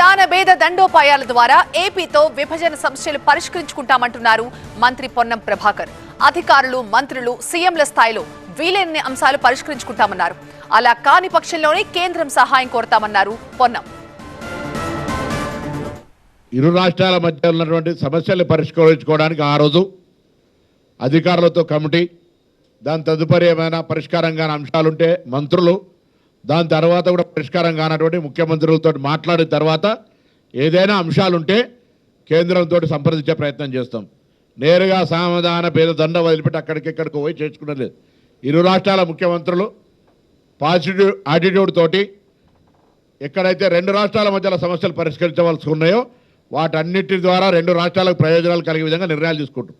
దాన భేద దండోపాయాల ద్వారా ఏపీతో విభజన సమస్యలు పరిష్కరించుకుంటామంటున్నారు మంత్రి పొన్నం ప్రభాకర్. అధికారులు మంత్రులు సీఎంల స్థాయిలో వీలైన అంశాలు పరిష్కరించుకుంటామన్నారు. అలా కాని పక్షంలోనే కేంద్రం సహాయం కోరతామన్నారు పొన్నం. ఇరు రాష్ట్రాల మధ్య ఉన్నటువంటి సమస్యలు పరిష్కరించుకోవడానికి ఆ రోజు అధికారులతో కమిటీ దాని తదుపరి ఏమైనా పరిష్కారంగా అంశాలుంటే మంత్రులు దాని తర్వాత కూడా పరిష్కారం కానటువంటి ముఖ్యమంత్రులతో మాట్లాడిన తర్వాత ఏదైనా అంశాలుంటే కేంద్రంతో సంప్రదించే ప్రయత్నం చేస్తాం. నేరుగా సామధాన పేద దండ వదిలిపెట్టి అక్కడికిక్కడికి పోయి చేర్చుకునే లేదు. ఇరు రాష్ట్రాల ముఖ్యమంత్రులు పాజిటివ్ యాటిట్యూడ్ తోటి ఎక్కడైతే రెండు రాష్ట్రాల మధ్యలో సమస్యలు పరిష్కరించవలసి ఉన్నాయో వాటన్నిటి ద్వారా రెండు రాష్ట్రాలకు ప్రయోజనాలు కలిగే విధంగా నిర్ణయాలు తీసుకుంటాం.